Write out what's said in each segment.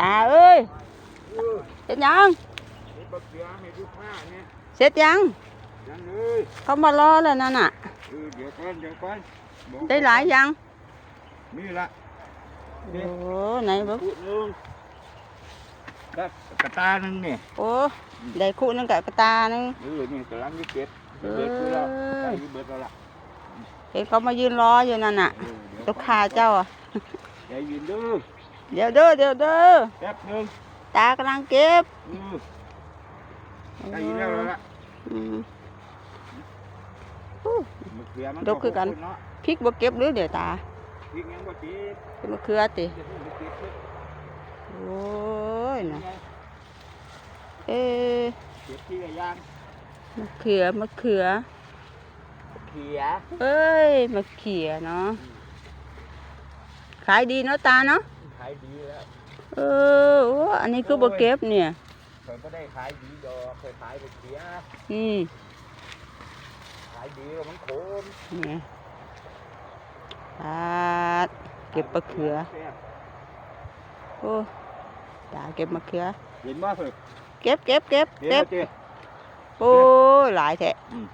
ตาเอ้ย เออ เสร็จยัง นี่บักเสือให้ดูผ้าเนี่ย เสร็จยัง ยังเลย เขามารอแล้วนั่นน่ะ เออเดี๋ยวก่อนเดี๋ยวก่อนบอก ได้หลายยัง นี่ละ โอ้ไหนเบ่ง คู่หนึงแล้วกระตาหนึงเนี่ย โอ้ได้คู่นึงกับกระตานึง เออนี่กำลังจะเก็บ เออ เบิดคือแล้วใส่เบิดแล้วล่ะ เห็นเขามายืนรออยู่นั่นน่ะ เออเดี๋ยว ลูกค้าเจ้าอะ ใจเย็นเด้อ เดี๋ยวเด้อเดี๋ยวเด้อแป๊บหนึงตากำลังเก็บเออใจเย็นแล้วล่ะอืมมะเขือมันดกคือกันเนาะพริกบ่เก็บหรือเดี๋ยวตาพริกยังบ่ติดเป็นมะเขือติเดี๋ยวผมไปเก็บเพิ่มโอ้ยนะไงเอ๊ะเก็บที่ละอย่างมะเขือมะเขือ เขียเอ้ยมะเขือเนาะขายดีเนาะตาเนาะขายดีแล้วเออโอ้อันนี้คือบ่เก็บเนี่ยเคยก็ได้ขายดีดอกเคยขายไปเขียอืมขายดีแล้วมันโคมนี่ตาดเก็บมะเขือโอ้ตาเก็บมะเขือเห็นบ่เพิ่นเก็บเก็บเก็บเห็นเก็บบ่เจ้โอ้ยหลายแท้อืม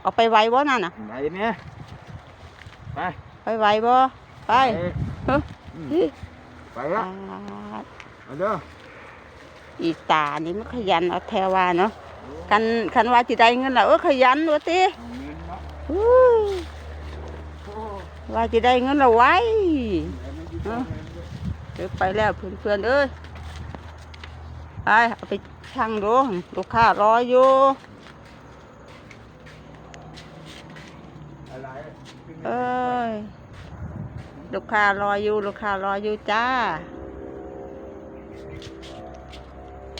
เอาไปไว้บ่นั่นน่ะไหนเนี่ยไปไปไว้บ่ไปเฮ้ยอืมเฮ้ย ไปละตาดเอาเด้ออีตานี่มันขยันเอาแทว่าเนาะคันคันว่าสิได้เงินแล้วเออขยันว่าติเอาเงินเนาะอู้ยโอ้ว่าสิได้เงินแล้วไว้แต่มันอยู่ตรงนั้นด้วยเดี๋ยวไปแล้วเพื่อนๆเอ้ยไปเอาไปชั่งดูลูกค้ารออยู่อะไรเอ้ย ลูกค้ารออยู่ลูกค้ารออยู่จ้า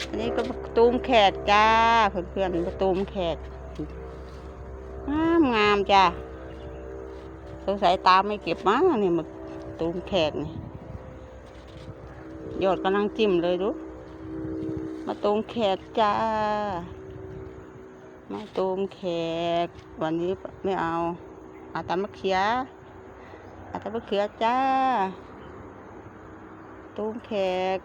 อันนี้ก็ตูมแขกจ้า เพื่อนๆประตูมแขกงามงามจ้าสงสัยตาไม่เก็บมั้งนี่มาตูมแขกนี่ยอดกำลังจิ้มเลยดูมาตูมแขกจ้า มาตูมแขก วันนี้ไม่เอาอาตามะเขือ อาตามะเขือจ้า ตุ้มแขก